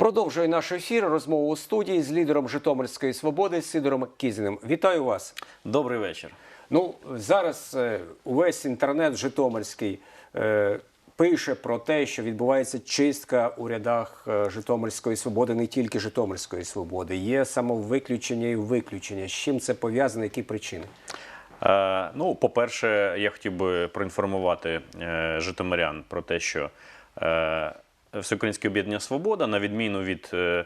Продовжує наш ефір розмову у студії з лідером Житомирської свободи Сидором Кізіним. Вітаю вас. Добрий вечір. Ну зараз е, увесь інтернет Житомирський е, пише про те, що відбувається чистка у рядах е, Житомирської свободи, не тільки Житомирської свободи. Є самовиключення і виключення. З чим це пов'язано? Які причини? Е, ну, по-перше, я хотів би проінформувати е, житомирян про те, що е, Всеукраїнське об'єднання Свобода, на відміну від е,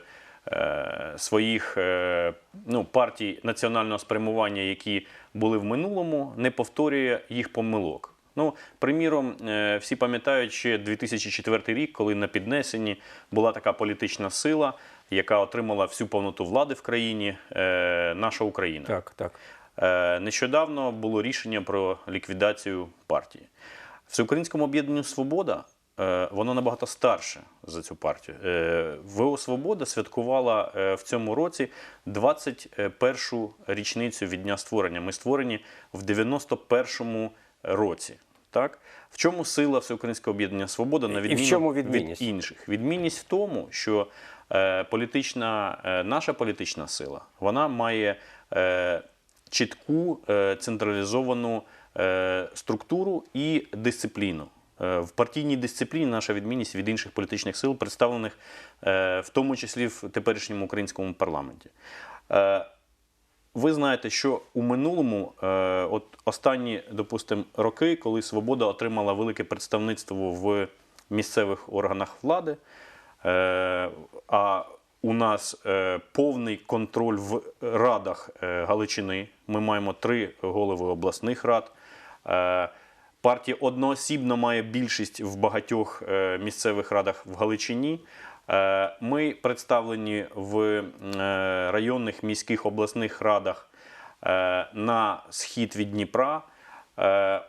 е, своїх е, ну, партій національного спрямування, які були в минулому, не повторює їх помилок. Ну, приміром, е, всі пам'ятають ще 2004 рік, коли на піднесенні була така політична сила, яка отримала всю повноту влади в країні, е, наша Україна. Так, так. Е, Нещодавно було рішення про ліквідацію партії. Всеукраїнському об'єднанню Свобода воно набагато старше за цю партію. Е, ВО Свобода святкувала е, в цьому році 21-шу річницю від дня створення. Ми створені в 91-му році. Так? В чому сила Всеукраїнського об'єднання Свобода на І в відміну чому від інших? Відмінність в тому, що е, політична, е, наша політична сила вона має е, чітку е, централізовану е, структуру і дисципліну. Е, В партійній дисципліні наша відмінність від інших політичних сил, представлених е, в тому числі в теперішньому українському парламенті. Е, ви знаєте, що у минулому, от останні, допустимо, роки, коли Свобода отримала велике представництво в місцевих органах влади, а у нас повний контроль в радах Галичини. Ми маємо три голови обласних рад. Партія одноосібно має більшість в багатьох е, місцевих радах в Галичині. Е, Ми представлені в е, районних міських обласних радах на схід від Дніпра.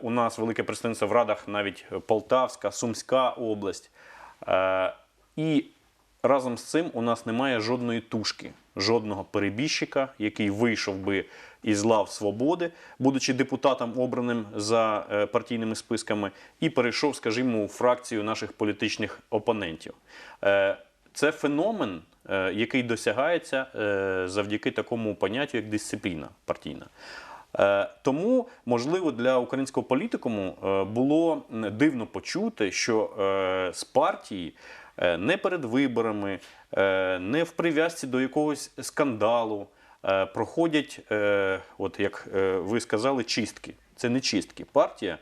У нас велике представництво в радах навіть Полтавська, Сумська область. І разом з цим у нас немає жодної тушки, жодного перебіжчика, який вийшов би із лав свободи, будучи депутатом обраним за е, партійними списками, і перейшов, скажімо, у фракцію наших політичних опонентів. Е, Це феномен, е, який досягається завдяки такому поняттю, як дисципліна партійна. Тому, можливо, для українського політикуму було дивно почути, що з партії не перед виборами, не в прив'язці до якогось скандалу проходять, е, от як е, ви сказали, чистки. Це не чистки. Партія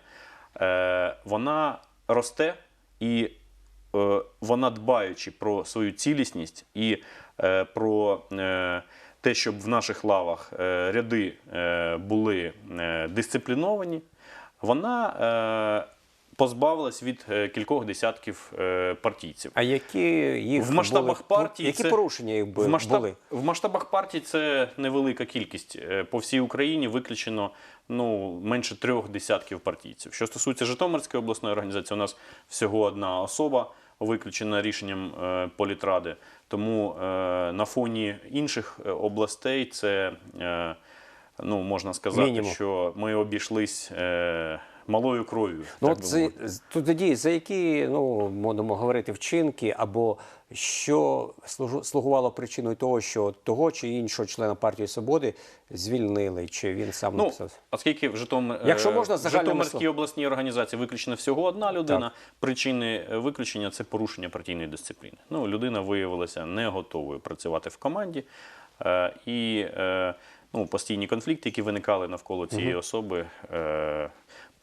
е, вона росте і е, вона дбаючи про свою цілісність і е, про е, те, щоб в наших лавах е, ряди е, були е, дисципліновані, вона е, позбавилась від е, кількох десятків е, партійців. А які їх В масштабах були, партії які це- порушення їх бу- В, масштаб, були? в масштабах партій це невелика кількість. Е, По всій Україні виключено ну, менше трьох десятків партійців. Що стосується Житомирської обласної організації, у нас всього одна особа виключена рішенням е, політради. Тому е, на фоні інших областей це е, ну, можна сказати, Мінімум. що ми обійшлись е, малою кров'ю. Ну, так то тоді за які ну можемо говорити вчинки, або що слугувало причиною того, що того чи іншого члена партії свободи звільнили, чи він сам Ну, написав? оскільки в Житомир... Якщо е, можна, в Житомирській обласній організації виключена всього одна людина. Причини е, виключення це порушення партійної дисципліни. Ну, людина виявилася не готовою працювати в команді. Е, і е, ну, постійні конфлікти, які виникали навколо цієї особи,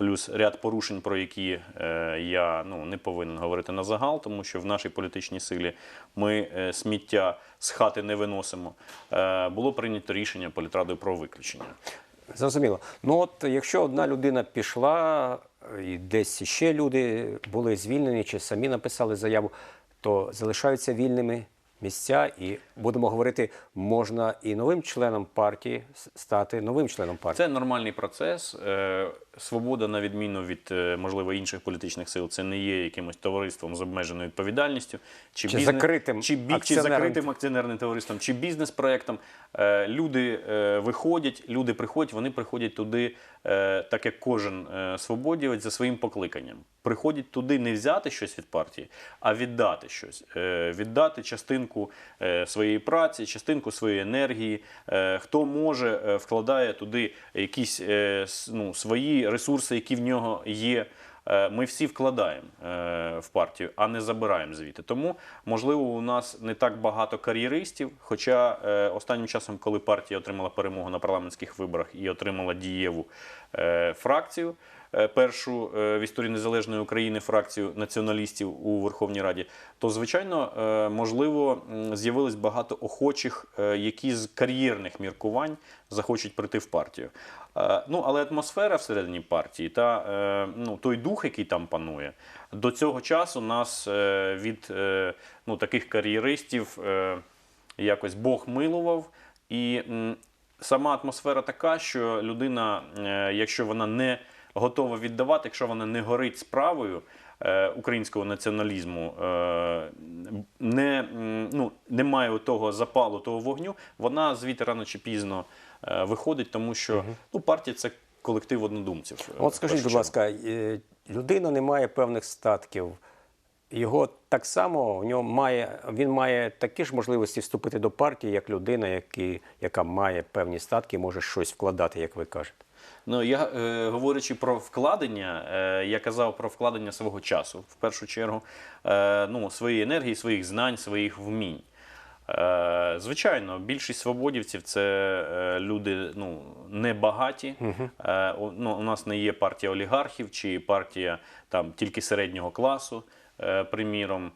плюс ряд порушень, про які е, я ну, не повинен говорити на загал, тому що в нашій політичній силі ми е, сміття з хати не виносимо. Е, було прийнято рішення політрадою про виключення. Зрозуміло. Ну от якщо одна людина пішла, і десь ще люди були звільнені, чи самі написали заяву, то залишаються вільними місця, і будемо говорити, можна і новим членом партії стати новим членом партії. Це нормальний процес. Е, Свобода, на відміну від е, можливо інших політичних сил, це не є якимось товариством з обмеженою відповідальністю, Чи закритим чи, бі- чи закритим акціонерним товариством, чи бізнес-проектом. Е, Люди виходять, люди приходять, вони приходять туди, так як кожен свободівець за своїм покликанням. Приходять туди не взяти щось від партії, а віддати щось, Е, віддати частинку е, своєї праці, частинку своєї енергії. Е, Хто може, вкладає туди якісь ну, свої ресурси, які в нього є. Е, Ми всі вкладаємо е, в партію, а не забираємо звідти. Тому, можливо, у нас не так багато кар'єристів. Хоча е, останнім часом, коли партія отримала перемогу на парламентських виборах і отримала дієву фракцію, першу в історії незалежної України фракцію націоналістів у Верховній Раді, то звичайно можливо з'явилось багато охочих, які з кар'єрних міркувань захочуть прийти в партію. Е, Ну, але атмосфера всередині партії та е, ну, той дух, який там панує, до цього часу нас е, від ну, таких кар'єристів якось Бог милував. І сама атмосфера така, що людина, якщо вона не готова віддавати, якщо вона не горить справою українського націоналізму, не, ну, не має того запалу, того вогню, вона звідти рано чи пізно виходить, тому що ну, партія це колектив однодумців. е, От скажіть, будь ласка, е, людина не має певних статків. Його так само у нього має, він має такі ж можливості вступити до партії, як людина, які, яка має певні статки, може щось вкладати, як ви кажете. Ну я е, говорячи про вкладення, е, я казав про вкладення свого часу в першу чергу, е, ну своєї енергії, своїх знань, своїх вмінь. Е, звичайно, більшість свободівців це е, люди ну, небагаті. Е, у- ну, у нас не є партія олігархів чи партія там тільки середнього класу, приміром.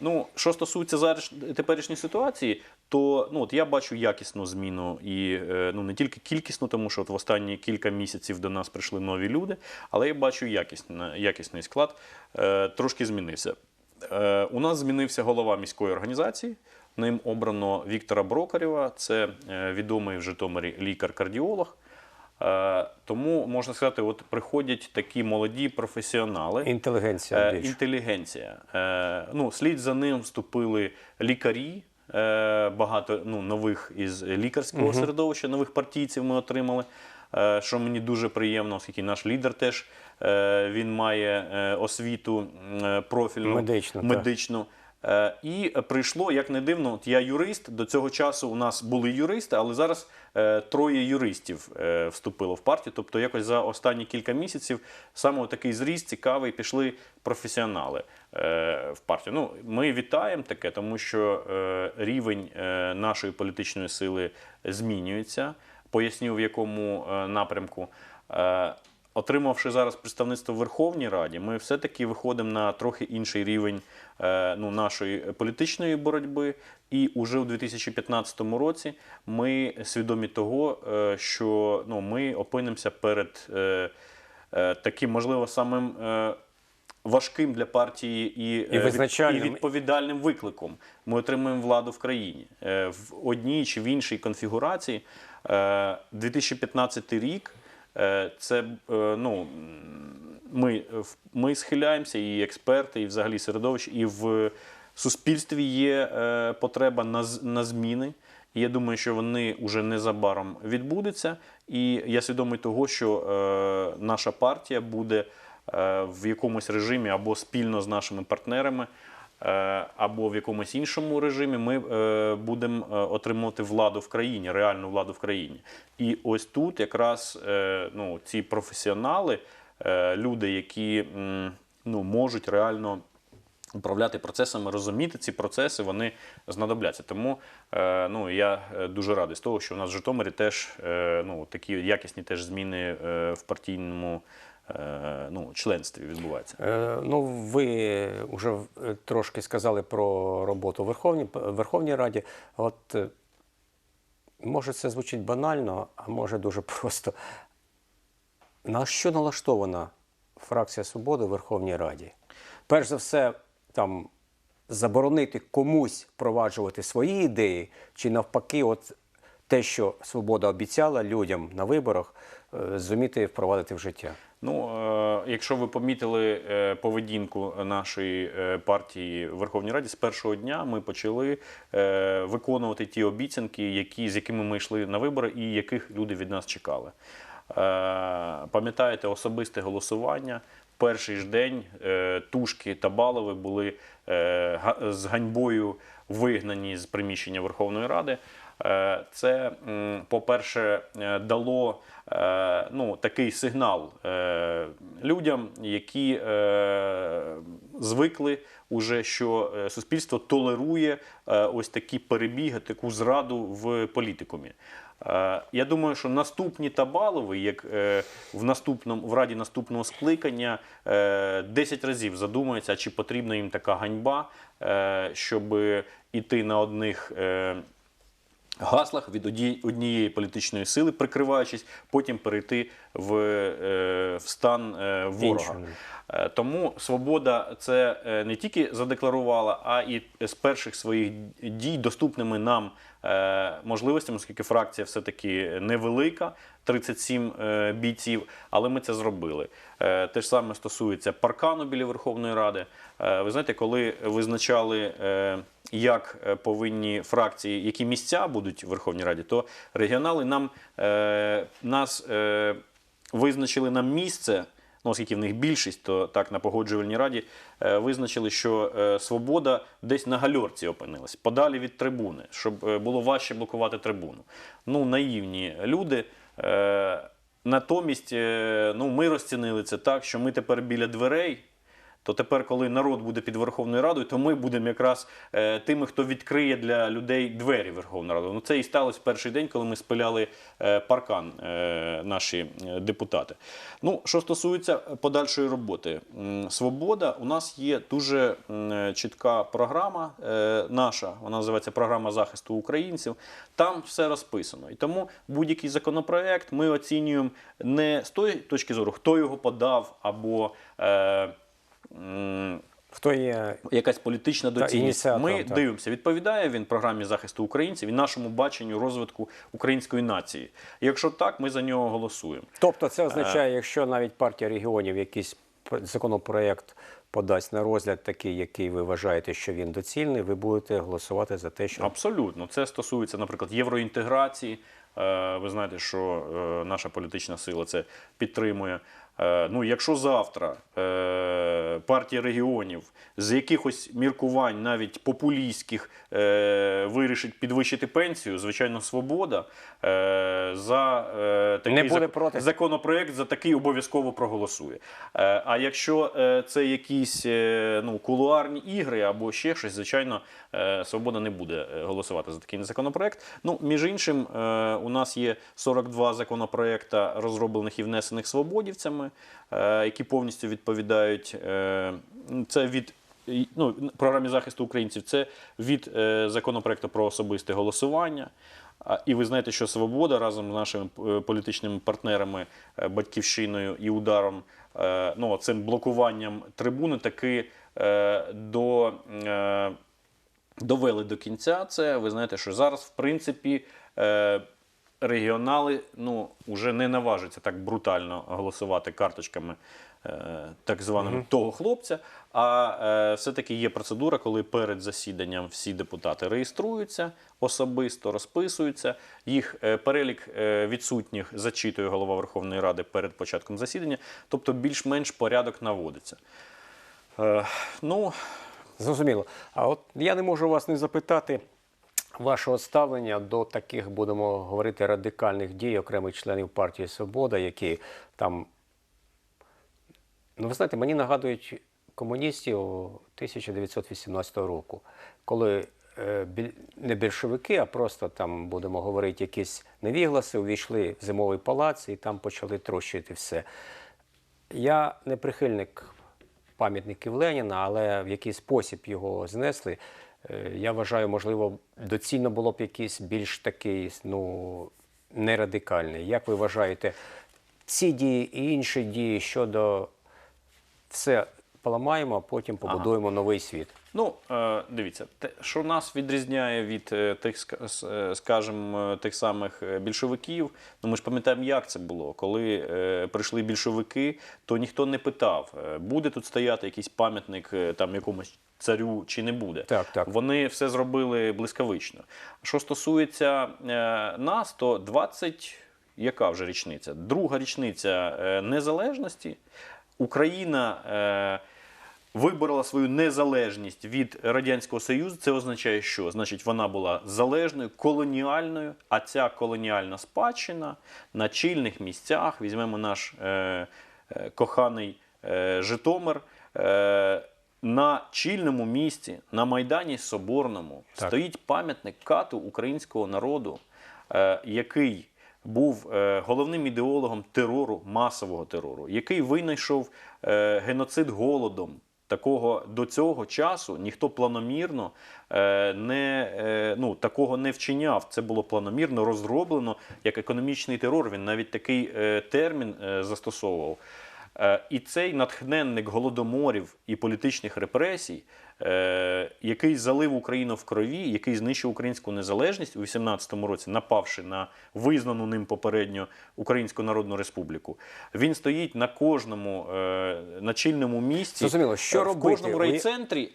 Ну, що стосується зараз теперішньої ситуації, то ну, от я бачу якісну зміну і ну, не тільки кількісну, тому що от в останні кілька місяців до нас прийшли нові люди, але я бачу якісна, якісний склад, трошки змінився. Е, у нас змінився голова міської організації. Ним обрано Віктора Брокарєва, це е, відомий в Житомирі лікар-кардіолог. Е, тому можна сказати, от приходять такі молоді професіонали. Інтелігенція Е, більш. інтелігенція. Ну, слід за ним вступили лікарі. Багато ну, нових із лікарського середовища, нових партійців ми отримали. Що мені дуже приємно, оскільки наш лідер теж він має е, освіту е, профільну Медичну, медичну. Е, І прийшло, як не дивно, от я юрист. До цього часу у нас були юристи, але зараз е, троє юристів е, вступило в партію. Тобто, якось за останні кілька місяців саме такий зріст цікавий пішли професіонали е, в партію. Ну, ми вітаємо таке, тому що е, рівень е, нашої політичної сили змінюється. Поясню в якому е, напрямку. Отримавши зараз представництво в Верховній Раді, ми все-таки виходимо на трохи інший рівень е, ну, нашої політичної боротьби. І уже у 2015 році ми свідомі того, е, що ну, ми опинимося перед е, таким, можливо, самим важким для партії і, визначальним. і відповідальним викликом. Ми отримуємо владу в країні в одній чи в іншій конфігурації. Е, 2015 рік. Е, Це е, ну, ми, ми схиляємося, і експерти, і взагалі середовище, і в суспільстві є е, потреба на, на зміни. І я думаю, що вони вже незабаром відбудуться. І я свідомий того, що наша партія буде в якомусь режимі або спільно з нашими партнерами, або в якомусь іншому режимі ми е, будемо е, отримувати владу в країні, реальну владу в країні. І ось тут якраз е, ну, ці професіонали, е, люди, які ну, можуть реально управляти процесами, розуміти ці процеси, вони знадобляться. Тому е, ну, я е, дуже радий з того, що у нас в Житомирі теж е, ну, такі якісні теж зміни е, в партійному е, ну, членстві відбуваються. Е, Ну, ви вже е, трошки сказали про роботу в Верховній, Верховній Раді. От е, може це звучить банально, а може дуже просто. На що налаштована фракція Свободи в Верховній Раді? Перш за все, там заборонити комусь впроваджувати свої ідеї, чи навпаки, от те, що Свобода обіцяла людям на виборах, е, зуміти впровадити в життя. Ну, е, якщо ви помітили е, поведінку нашої е, партії в Верховній Раді, з першого дня ми почали виконувати ті обіцянки, які, з якими ми йшли на вибори і яких люди від нас чекали. Пам'ятаєте особисте голосування, перший ж день Тушки та Балови були з ганьбою вигнані з приміщення Верховної Ради. Е, Це, по-перше, е, дало е, ну, такий сигнал людям, які звикли уже, що суспільство толерує ось такі перебіги, таку зраду в політикумі. Я думаю, що наступні Табалови, як в наступному в раді наступного скликання, е, 10 разів задумаються, чи потрібна їм така ганьба, щоб іти на одних. Гаслах від одні- однієї політичної сили, прикриваючись, потім перейти в, е, в стан е, ворога. Е, Тому свобода це не тільки задекларувала, а і з перших своїх дій доступними нам е, можливостями, оскільки фракція все-таки невелика, 37 е, бійців, але ми це зробили. Е, Те ж саме стосується паркану біля Верховної Ради. Ви знаєте, коли визначали, як повинні фракції, які місця будуть в Верховній Раді, то регіонали нам нас визначили нам місце. Ну, оскільки в них більшість, то так на погоджувальній раді е, визначили, що е, свобода десь на гальорці опинилась, подалі від трибуни, щоб е, було важче блокувати трибуну. Ну, наївні люди. Натомість, ну, ми розцінили це так, що ми тепер біля дверей. То тепер, коли народ буде під Верховною Радою, то ми будемо якраз е, тими, хто відкриє для людей двері Верховної Ради. Ну це і сталося в перший день, коли ми спиляли е, паркан е, наші е, депутати. Ну, що стосується подальшої роботи, свобода, у нас є дуже чітка програма е, наша, вона називається програма захисту українців. Там все розписано. І тому будь-який законопроект ми оцінюємо не з тої точки зору, хто його подав або. Е, Хто є якась політична доцільність. Ми так. дивимося, відповідає він програмі захисту українців і нашому баченню розвитку української нації. Якщо так, ми за нього голосуємо. Тобто це означає, якщо навіть партія регіонів якийсь законопроект подасть на розгляд, такий, який ви вважаєте, що він доцільний, ви будете голосувати за те, що Абсолютно, це стосується, наприклад, євроінтеграції. Е, Ви знаєте, що е, наша політична сила це підтримує. Е, Ну, якщо завтра партія регіонів з якихось міркувань, навіть популістських, вирішить підвищити пенсію, звичайно, свобода за такий зак- проти. законопроект за такий обов'язково проголосує. А якщо це якісь ну, кулуарні ігри або ще щось, звичайно, свобода не буде голосувати за такий законопроект. Ну, між іншим, у нас є 42 законопроекта, розроблених і внесених свободівцями, е, які повністю відповідають. е, Це від ну, програмі захисту українців, це від е, законопроекту про особисте голосування. І ви знаєте, що Свобода разом з нашими політичними партнерами, батьківщиною і ударом, ну цим блокуванням трибуни, таки до, довели до кінця це. Ви знаєте, що зараз, в принципі, регіонали ну, вже не наважаться так брутально голосувати карточками е, так званими того хлопця. А е, все-таки є процедура, коли перед засіданням всі депутати реєструються, особисто розписуються. Їх е, перелік е, відсутніх зачитує голова Верховної Ради перед початком засідання, тобто більш-менш порядок наводиться. Е, ну, зрозуміло. А от я не можу вас не запитати вашого ставлення до таких, будемо говорити, радикальних дій окремих членів партії Свобода, які там, ну ви знаєте, мені нагадують комуністів 1918 року, коли е, не більшовики, а просто там, будемо говорити, якісь невігласи увійшли в зимовий палац і там почали трощити все. Я не прихильник пам'ятників Леніна, але в який спосіб його знесли, я вважаю, можливо, доцільно було б якийсь більш такий, ну, не радикальний. Як ви вважаєте, ці дії і інші дії щодо все поламаємо, а потім побудуємо новий світ? Ну, е, дивіться, те, що нас відрізняє від е, тих, ска- е, скажімо, е, тих самих е, більшовиків. Ну, ми ж пам'ятаємо, як це було. Коли е, прийшли більшовики, то ніхто не питав, е, буде тут стояти якийсь пам'ятник е, там якомусь царю чи не буде. Так, так. Вони все зробили блискавично. Що стосується е, нас, то 20, яка вже річниця? Друга річниця е, незалежності. Україна е, виборола свою незалежність від Радянського Союзу, це означає, що значить вона була залежною, колоніальною, а ця колоніальна спадщина на чільних місцях, візьмемо наш е, е, коханий е, Житомир. Е, на чільному місці, на Майдані Соборному, Так. стоїть пам'ятник кату українського народу, е, який був е, головним ідеологом терору, масового терору, який винайшов е, геноцид голодом. Такого до цього часу ніхто планомірно е, не, е, ну, такого не вчиняв. Це було планомірно розроблено як економічний терор. Він навіть такий е, термін е, застосовував. Е, І цей натхненник голодоморів і політичних репресій, е, який залив Україну в крові, який знищив українську незалежність у 18-му році, напавши на визнану ним попередньо Українську Народну Республіку, він стоїть на кожному е, на чільному місці. Зрозуміло, що Е, в робити? кожному райцентрі.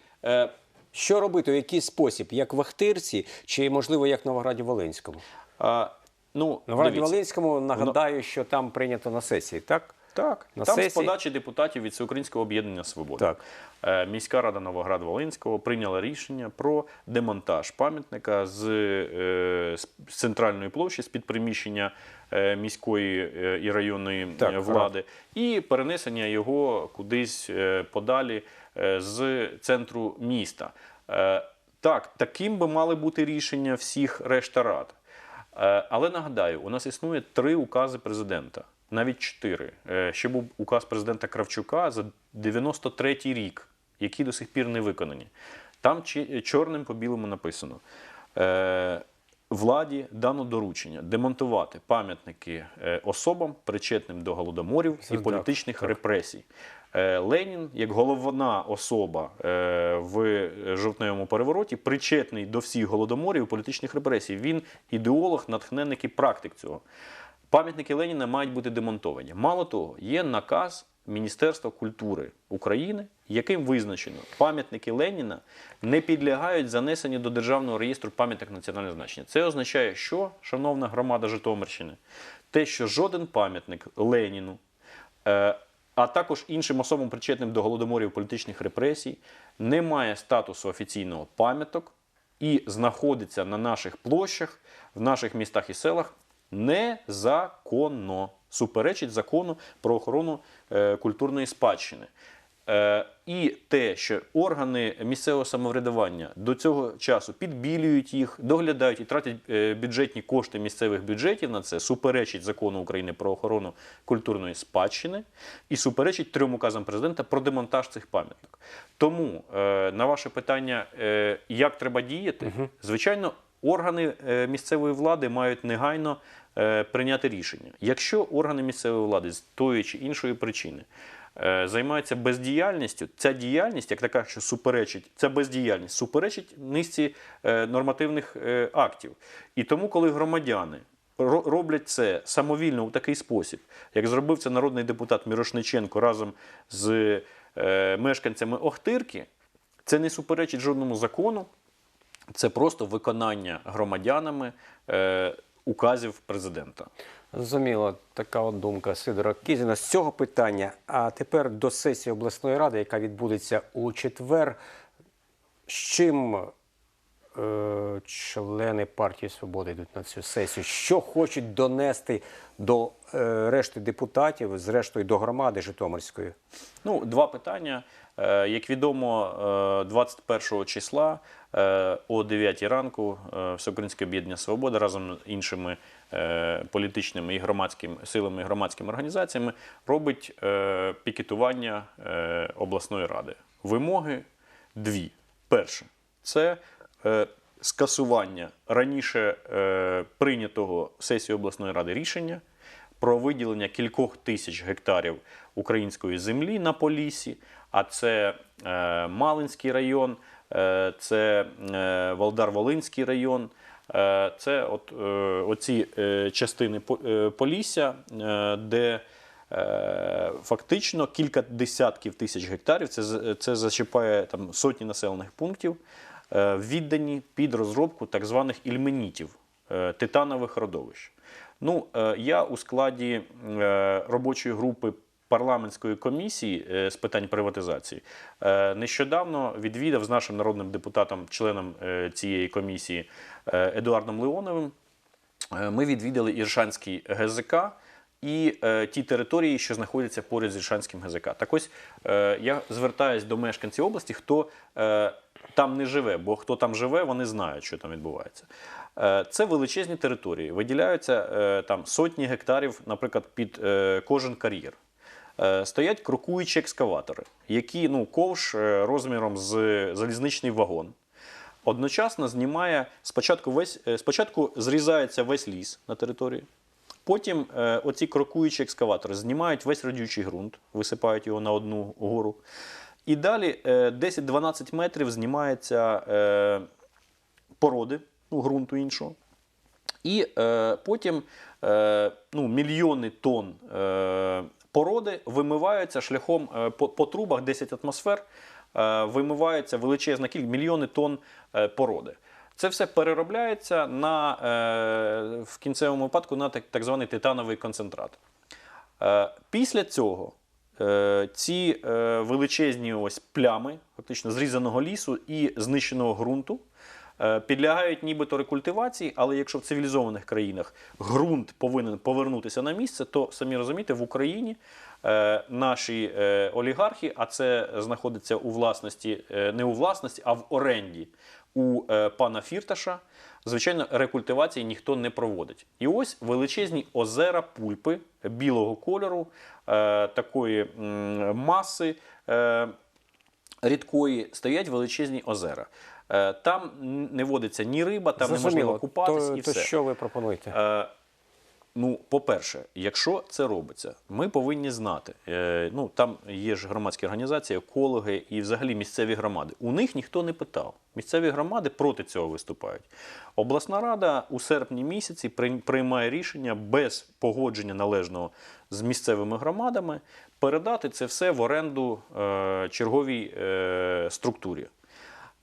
Що робити, у який спосіб? Як в Ахтирці чи, можливо, як в Новограді-Волинському? а, ну, Новограді Волинському нагадаю, що там прийнято на сесії, так? Так, На там з подачі депутатів від Всеукраїнського об'єднання Свобода. Так. Е, Міська рада Новоград-Волинського прийняла рішення про демонтаж пам'ятника з, е, з центральної площі, з під приміщення е, міської і районної Так, влади, і перенесення його кудись подалі з центру міста. Так, таким би мали бути рішення всіх решта рад. Але нагадаю, у нас існує три укази президента, навіть чотири. Е, Ще був указ президента Кравчука за 93-й рік, які до сих пір не виконані. Там чи- чорним по білому написано. е, Владі дано доручення демонтувати пам'ятники е, особам, причетним до голодоморів і Так, політичних репресій. Е, Ленін, як головна особа е, в жовтневому перевороті, причетний до всіх голодоморів і політичних репресій. Він ідеолог, натхненник і практик цього. Пам'ятники Леніна мають бути демонтовані. Мало того, є наказ Міністерства культури України, яким визначено, пам'ятники Леніна не підлягають занесенню до Державного реєстру пам'яток національного значення. Це означає, що, шановна громада Житомирщини, те, що жоден пам'ятник Леніну, е, а також іншим особам, причетним до голодоморів політичних репресій, не має статусу офіційного пам'яток і знаходиться на наших площах, в наших містах і селах незаконно, суперечить закону про охорону е, культурної спадщини. Е, і те, що органи місцевого самоврядування до цього часу підбілюють їх, доглядають і тратять е, бюджетні кошти місцевих бюджетів на це, суперечить закону України про охорону культурної спадщини і суперечить трьом указам президента про демонтаж цих пам'яток. Тому на ваше питання, як треба діяти, звичайно, органи місцевої влади мають негайно прийняти рішення. Якщо органи місцевої влади з тої чи іншої причини е, займаються бездіяльністю, ця діяльність, як така, що суперечить, ця бездіяльність суперечить низці е, нормативних е, актів. І тому, коли громадяни роблять це самовільно у такий спосіб, як зробив це народний депутат Мірошниченко разом з е, мешканцями Охтирки, це не суперечить жодному закону, це просто виконання громадянами е, указів президента. Зрозуміло, така от думка Сидора Кізіна з цього питання. А тепер до сесії обласної ради, яка відбудеться у четвер. З чим е, члени партії Свободи йдуть на цю сесію? Що хочуть донести до е, решти депутатів, зрештою до громади Житомирської? Ну, два питання. Е, Як відомо, е, 21 числа е, о 9 ранку е, Всеукраїнське об'єднання Свобода разом з іншими е, політичними і громадськими силами і громадськими організаціями робить е, пікетування е, обласної ради. Вимоги дві. Перше це е, скасування раніше е, прийнятого сесії обласної ради рішення про виділення кількох тисяч гектарів української землі на Поліссі, а це е, Малинський район, е, це е, Волдар-Волинський район. Е, це от, е, оці е, частини е, Полісся, е, де е, фактично кілька десятків тисяч гектарів, це, це зачіпає там, сотні населених пунктів, е, віддані під розробку так званих ільменітів, е, титанових родовищ. Ну, е, я у складі е, робочої групи парламентської комісії е, з питань приватизації е, нещодавно відвідав з нашим народним депутатом, членом е, цієї комісії Едуардом Леоновим. Ми відвідали Іршанський ГЗК і ті території, що знаходяться поряд з Іршанським ГЗК. Так ось я звертаюсь до мешканців області, хто там не живе, бо хто там живе, вони знають, що там відбувається. Це величезні території. Виділяються там сотні гектарів, наприклад, під кожен кар'єр. Е, Стоять крокуючі екскаватори, які ну, ковш е, розміром з залізничний вагон. Одночасно знімає спочатку весь е, спочатку зрізається весь ліс на території. Потім е, оці крокуючі екскаватори знімають весь радючий ґрунт, висипають його на одну гору. І далі е, 10-12 метрів знімається е, породи, ну, ґрунту іншого. І е, потім е, ну, мільйони тонн е, породи вимиваються шляхом е, по, трубах 10 атмосфер, е, вимивається величезна кількість мільйони тонн е, породи. Це все переробляється на, в кінцевому випадку на так, так званий титановий концентрат. Після цього ці величезні ось плями, фактично зрізаного лісу і знищеного ґрунту, підлягають нібито рекультивації, але якщо в цивілізованих країнах ґрунт повинен повернутися на місце, то самі розумієте, в Україні е, наші е, олігархи, а це знаходиться у власності, е, не у власності, а в оренді у е, пана Фірташа, звичайно, рекультивації ніхто не проводить. І ось величезні озера пульпи білого кольору, е, такої маси. Е, рідкої стоять величезні озера. Е, Там не водиться ні риба, там неможливо купатись то, і то все. що ви пропонуєте? Е, Ну, по-перше, якщо це робиться, ми повинні знати. Е, ну там є ж громадські організації, екологи і взагалі місцеві громади. У них ніхто не питав. Місцеві громади проти цього виступають. Обласна рада у серпні місяці приймає рішення без погодження належного з місцевими громадами передати це все в оренду е, черговій е, структурі.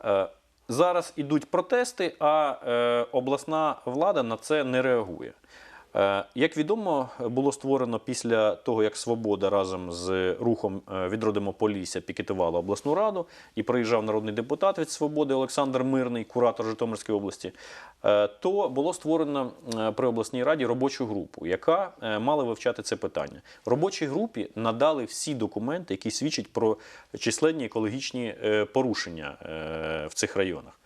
Е, Зараз ідуть протести, а е, обласна влада на це не реагує. Е, Як відомо, було створено після того, як Свобода разом з рухом е, «Відродимо Полісся пікетувала обласну раду і приїжджав народний депутат від Свободи Олександр Мирний, куратор Житомирської області, е, то було створено при обласній раді робочу групу, яка мала вивчати це питання. Робочій групі надали всі документи, які свідчать про численні екологічні порушення в цих районах.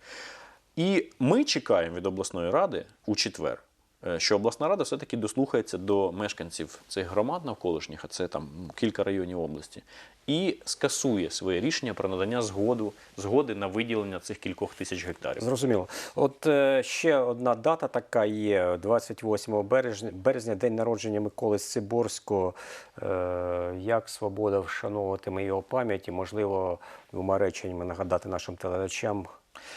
І ми чекаємо від обласної ради у четвер, що обласна рада все-таки дослухається до мешканців цих громад навколишніх, а це там ну, кілька районів області, і скасує своє рішення про надання згоду, згоди на виділення цих кількох тисяч гектарів. Зрозуміло. От е, ще одна дата така є: 28 березня, березня день народження Миколи Сиборського. Е, як свобода вшановуватиме його пам'ять і, можливо, двома реченнями нагадати нашим телеглядачам,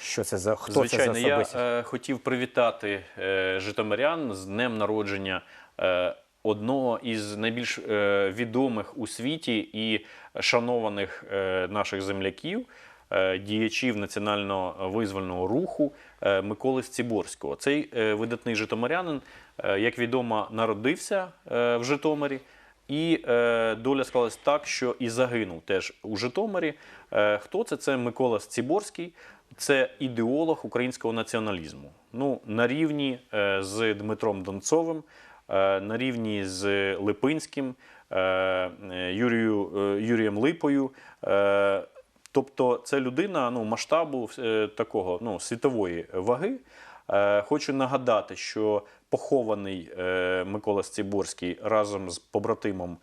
що це за хто Звичайно, це за я е, хотів привітати е, житомирян з днем народження е, одного із найбільш е, відомих у світі і шанованих е, наших земляків, е, діячів національно визвольного руху е, Миколи Сціборського. Цей е, видатний житомирянин, е, як відомо, народився е, в Житомирі. І е, доля склалась так, що і загинув теж у Житомирі. Е, хто це? Це Микола Сціборський, це ідеолог українського націоналізму. Ну, на рівні е, з Дмитром Донцовим, е, на рівні з Липинським, е, Юрію, Юрієм Липою. Тобто, це людина ну, масштабу такого ну, світової ваги. Хочу нагадати, що похований Микола Сціборський разом з побратимом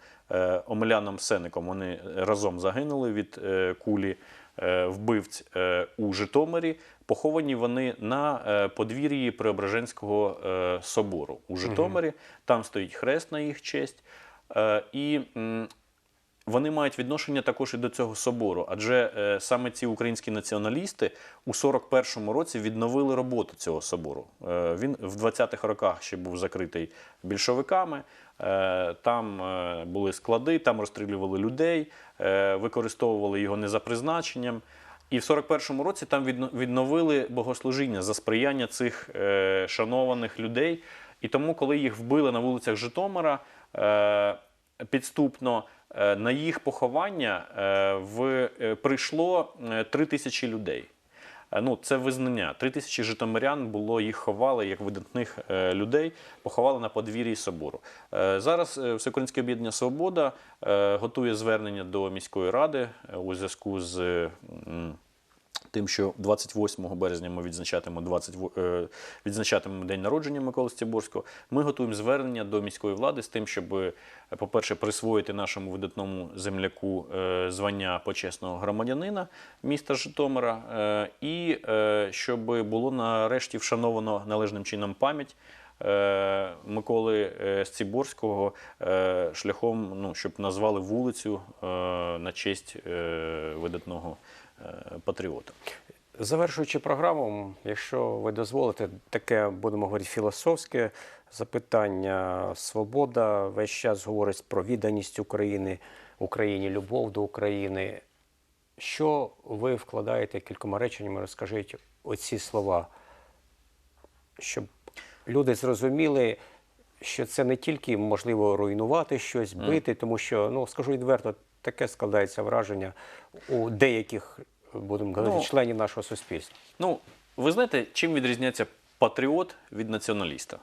Омеляном Сеником. Вони разом загинули від кулі вбивць е, у Житомирі. Поховані вони на е, подвір'ї Преображенського е, собору у Житомирі. Там стоїть хрест на їх честь. Е, І вони мають відношення також і до цього собору, адже е, саме ці українські націоналісти у 41-му році відновили роботу цього собору. Е, він в 20-х роках ще був закритий більшовиками. Е, там е, були склади, там розстрілювали людей, е, використовували його не за призначенням. І в 41-му році там відновили богослужіння за сприяння цих шанованих людей. І тому, коли їх вбили на вулицях Житомира, підступно. На їх поховання в, прийшло три тисячі людей. Е, Ну, це визнання. Три тисячі житомирян було їх ховали як видатних е, людей, поховали на подвір'ї собору. Е, Зараз Всеукраїнське об'єднання Свобода готує звернення до міської ради у зв'язку з. Тим, що 28 березня ми відзначатимемо 20, е, відзначатимемо день народження Миколи Стіборського, ми готуємо звернення до міської влади з тим, щоб, е, по-перше, присвоїти нашому видатному земляку е, звання почесного громадянина міста Житомира, і щоб було нарешті вшановано належним чином пам'ять. Миколи Сціборського шляхом, ну, щоб назвали вулицю на честь видатного патріота. Завершуючи програму, якщо ви дозволите, таке будемо говорити філософське запитання. Свобода весь час говорить про відданість України, Україні, любов до України. Що ви вкладаєте кількома реченнями? Розкажіть оці слова, щоб люди зрозуміли, що це не тільки можливо руйнувати щось, бити, тому що, ну скажу відверто, таке складається враження у деяких, будемо говорити, Ну, членів нашого суспільства. Ну, ви знаєте, чим відрізняється патріот від націоналіста?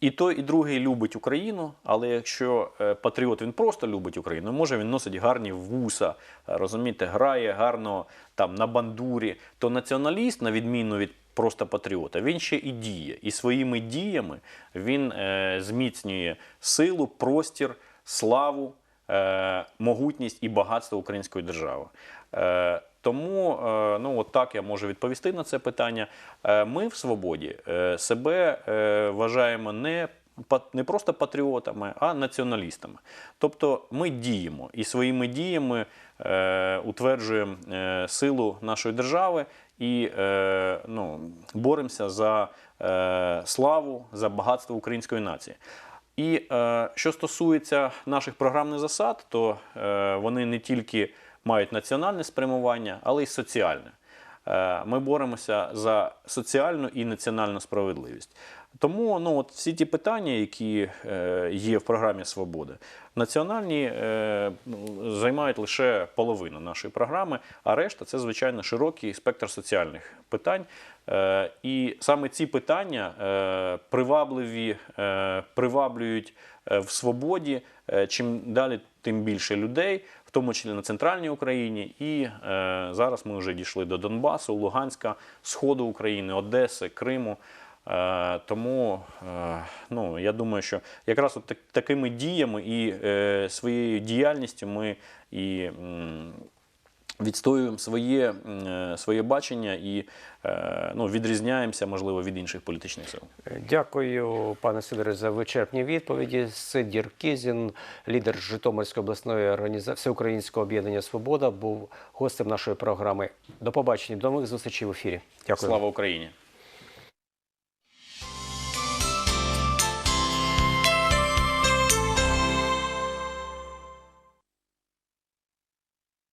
І той, і другий любить Україну, але якщо е, патріот він просто любить Україну, може він носить гарні вуса, розумієте, грає гарно там на бандурі, то націоналіст, на відміну від просто патріота, він ще і діє. І своїми діями він е, зміцнює силу, простір, славу, е, могутність і багатство української держави. Е, тому е, ну, от так я можу відповісти на це питання. Ми в свободі себе вважаємо не не просто патріотами, а націоналістами. Тобто ми діємо і своїми діями утверджуємо силу нашої держави і ну, боремося за славу, за багатство української нації. І е, що стосується наших програмних засад, то е, вони не тільки мають національне спрямування, але й соціальне. Е, Ми боремося за соціальну і національну справедливість. Тому ну, от всі ті питання, які е, є в програмі Свободи, національні е, займають лише половину нашої програми, а решта це, звичайно, широкий спектр соціальних питань. Е, І саме ці питання е, привабливі, е, приваблюють е, в свободі. Е, Чим далі, тим більше людей, в тому числі на центральній Україні. І е, зараз ми вже дійшли до Донбасу, Луганська, Сходу України, Одеси, Криму. Е, тому е, ну, я думаю, що якраз от так, такими діями і е, своєю діяльністю ми і м, відстоюємо своє, е, своє бачення і е, ну, відрізняємося, можливо, від інших політичних сил. Дякую, пане Сидоре, за вичерпні відповіді. Сидір Кізін, лідер Житомирської обласної організації Всеукраїнського об'єднання Свобода, був гостем нашої програми. До побачення, до нових зустрічей в ефірі. Дякую. Слава Україні!